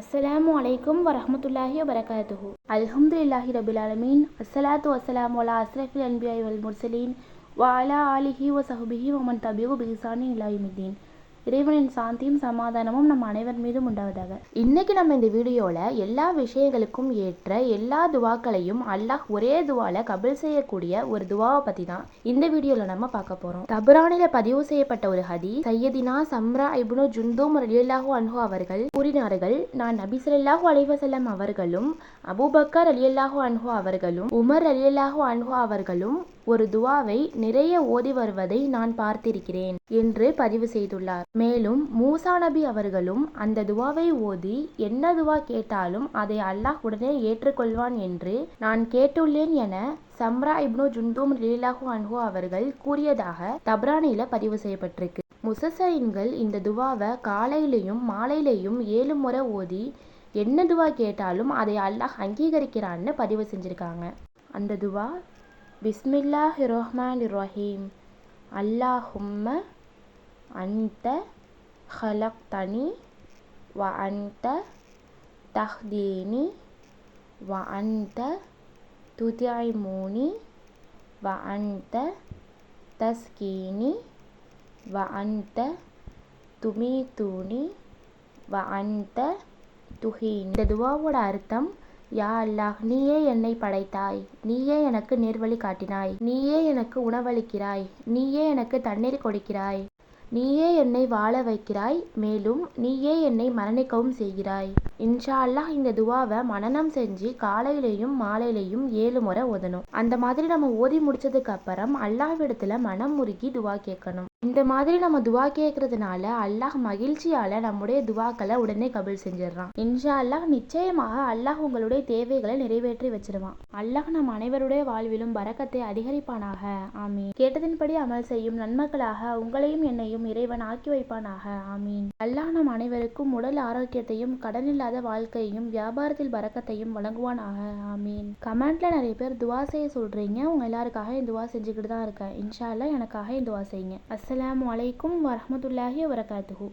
அஸ்ஸலாமு அலைக்கும் வரமத்துல்லாஹி வரஹ்மத்துல்லாஹி அலஹமது இல்லாஹி ரபில் அலமீன் அஸ்ஸலாத்து வஸ்ஸலாமு வலா அஸ்ரஃபில் அன்பியாய் வல் முர்சலீன் வாலா அலா ஆலிஹி வ சஹ்பிஹி வ மன் தபியு பிஹிசானி இலா இறைவனின் சாந்தியும் சமாதானமும் நம் அனைவர் மீதும் உண்டாவதாக. இன்னைக்கு நம்ம இந்த வீடியோவில் எல்லா விஷயங்களுக்கும் ஏற்ற எல்லா துவாக்களையும் அல்லாஹ் ஒரே துவால கபில் செய்யக்கூடிய ஒரு துவாவை பற்றி தான் இந்த வீடியோவில் நம்ம பார்க்க போகிறோம் தபுரானில பதிவு செய்யப்பட்ட ஒரு ஹதி சையதினா சம்ரா இப்னு ஜுந்தூம் ரலியல்லாஹு அன்ஹு அவர்கள் கூறினார்கள் நான் நபி ஸல்லல்லாஹு அலைஹி அவர்களும் அபூபக்கர் ரலியல்லாஹு அன்ஹு அவர்களும் உமர் ரலியல்லாஹு அன்ஹு அவர்களும் ஒரு துவாவை நிறைய ஓதி வருவதை நான் பார்த்திருக்கிறேன் என்று பதிவு செய்துள்ளார். மேலும் மூசா நபி அவர்களும் அந்த துவாவை ஓதி என்ன துவா கேட்டாலும் அதை அல்லாஹ் உடனே ஏற்றுக்கொள்வான் என்று நான் கேட்டுள்ளேன் என சம்ரா இப்னு ஜுந்தூம் லீலாஹு அன்ஹு அவர்கள் கூறியதாக தப்ரானில பதிவு செய்யப்பட்டிருக்கு. முசசரின்கள் இந்த துவாவை காலையிலையும் மாலையிலையும் ஏழு முறை ஓதி என்ன துவா கேட்டாலும் அதை அல்லாஹ் அங்கீகரிக்கிறான்னு பதிவு செஞ்சிருக்காங்க. அந்த துவா பிஸ்மில்லாஹி ரஹ்மான் ரஹீம் அல்லாஹும்ம அந்த ஹலக்தனி வ அந்த தஹ்தீனி வ அந்த துதியாய்மூனி வ அந்த தஸ்கீனி வ அன்த துமீதூனி வ அந்த துஹீன். இந்த துவாவோட அர்த்தம் யா அல்லாஹ் நீயே என்னை படைத்தாய். நீயே எனக்கு நேர்வழி காட்டினாய். நீயே எனக்கு உணவளிக்கிறாய். நீயே எனக்கு தண்ணீர் கொடுக்கிறாய். நீயே என்னை வாழ வைக்கிறாய். மேலும் நீயே என்னை மரணிக்கவும் செய்கிறாய். இன்ஷா அல்லாஹ் இந்த துவாவை மனநம் செஞ்சு காலையிலையும் மாலையிலையும் ஏழு முறை ஓதணும். அந்த மாதிரி நம்ம ஓதி முடிச்சதுக்கு அப்புறம் அல்லாஹ்விடத்துல மனம் முருகி துவா கேட்கணும். இந்த மாதிரி நம்ம துவா கேட்கறதுனால அல்லாஹ் மகிழ்ச்சியால நம்முடைய துவாக்களை உடனே கபில் செஞ்சிடறான் இன்ஷா அல்லாஹ் நிச்சயமாக அல்லாஹ் உங்களுடைய தேவைகளை நிறைவேற்றி வச்சிருவான். அல்லாஹ் நம் அனைவருடைய வாழ்விலும் பரக்கத்தை அதிகரிப்பானாக. ஆமீன். கேட்டதின்படி அமல் செய்யும் நன்மக்களாக உங்களையும் என்னையும் இறைவன் ஆக்கி வைப்பானாக. ஆமீன். அல்லாஹ் நம் அனைவருக்கும் உடல் ஆரோக்கியத்தையும் கடனில்லாத வாழ்க்கையும் வியாபாரத்தில் பரக்கத்தையும் வழங்குவானாக. ஆமீன். கமெண்ட்ல நிறைய பேர் துவா செய்ய சொல்றீங்க. உங்க எல்லாருக்காக இந்த துவா செஞ்சுக்கிட்டு தான் இருக்கேன். இன்ஷா அல்லாஹ் எனக்காக இந்த துவா செய்யுங்க. அஸ்ஸலாமு அலைக்கும் வரமத்துல்லாஹி வபரகாத்துஹு.